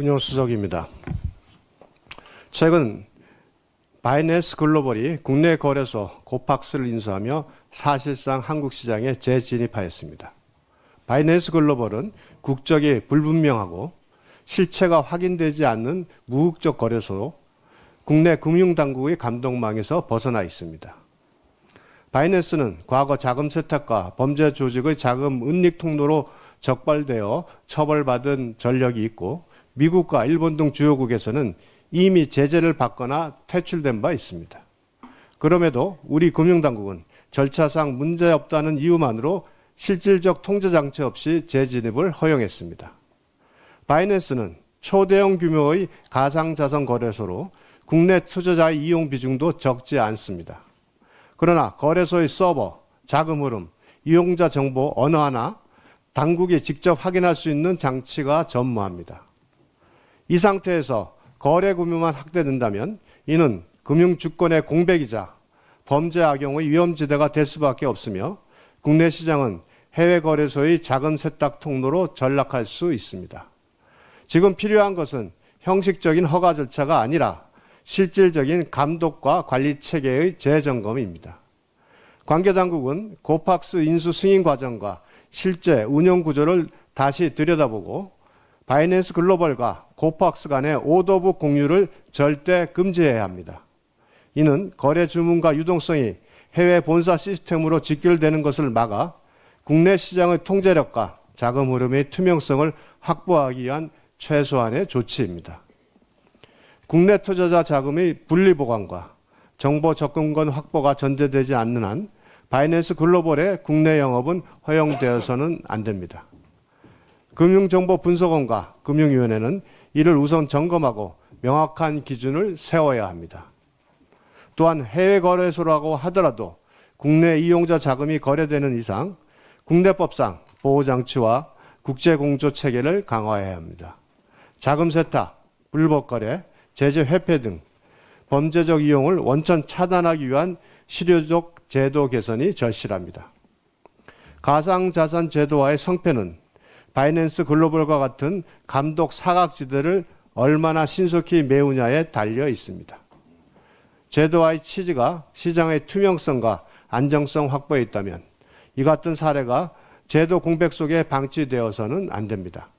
운용수석입니다. 최근 바이낸스 글로벌이 국내 거래소 고팍스를 인수하며 사실상 한국 시장에 재진입하였습니다. 바이낸스 글로벌은 국적이 불분명하고 실체가 확인되지 않는 무국적 거래소로 국내 금융당국의 감독망에서 벗어나 있습니다. 바이낸스는 과거 자금 세탁과 범죄 조직의 자금 은닉 통로로 적발되어 처벌받은 전력이 있고 미국과 일본 등 주요국에서는 이미 제재를 받거나 퇴출된 바 있습니다. 그럼에도 우리 금융당국은 절차상 문제 없다는 이유만으로 실질적 통제 장치 없이 재진입을 허용했습니다. 바이낸스는 초대형 규모의 가상자산 거래소로 국내 투자자의 이용 비중도 적지 않습니다. 그러나 거래소의 서버, 자금 흐름, 이용자 정보 어느 하나 당국이 직접 확인할 수 있는 장치가 전무합니다. 이 상태에서 거래 규모만 확대된다면 이는 금융주권의 공백이자 범죄 악용의 위험지대가 될 수밖에 없으며 국내 시장은 해외 거래소의 자금 세탁 통로로 전락할 수 있습니다. 지금 필요한 것은 형식적인 허가 절차가 아니라 실질적인 감독과 관리 체계의 재점검입니다. 관계 당국은 고팍스 인수 승인 과정과 실제 운영 구조를 다시 들여다보고 바이낸스 글로벌과 고팍스 간의 오더북 공유를 절대 금지해야 합니다. 이는 거래 주문과 유동성이 해외 본사 시스템으로 직결되는 것을 막아 국내 시장의 통제력과 자금 흐름의 투명성을 확보하기 위한 최소한의 조치입니다. 국내 투자자 자금의 분리 보관과 정보 접근권 확보가 전제되지 않는 한 바이낸스 글로벌의 국내 영업은 허용되어서는 안 됩니다. 금융정보 분석원과 금융위원회는 이를 우선 점검하고 명확한 기준을 세워야 합니다. 또한 해외 거래소라고 하더라도 국내 이용자 자금이 거래되는 이상 국내법상 보호장치와 국제공조 체계를 강화해야 합니다. 자금 세탁, 불법 거래, 제재 회피 등 범죄적 이용을 원천 차단하기 위한 실효적 제도 개선이 절실합니다. 가상자산 제도와의 성패는 바이낸스 글로벌과 같은 감독 사각지대를 얼마나 신속히 메우냐에 달려 있습니다. 제도와의 취지가 시장의 투명성과 안정성 확보에 있다면 이 같은 사례가 제도 공백 속에 방치되어서는 안 됩니다.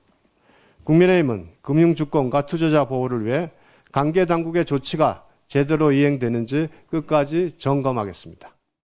국민의힘은 금융주권과 투자자 보호를 위해 관계 당국의 조치가 제대로 이행되는지 끝까지 점검하겠습니다.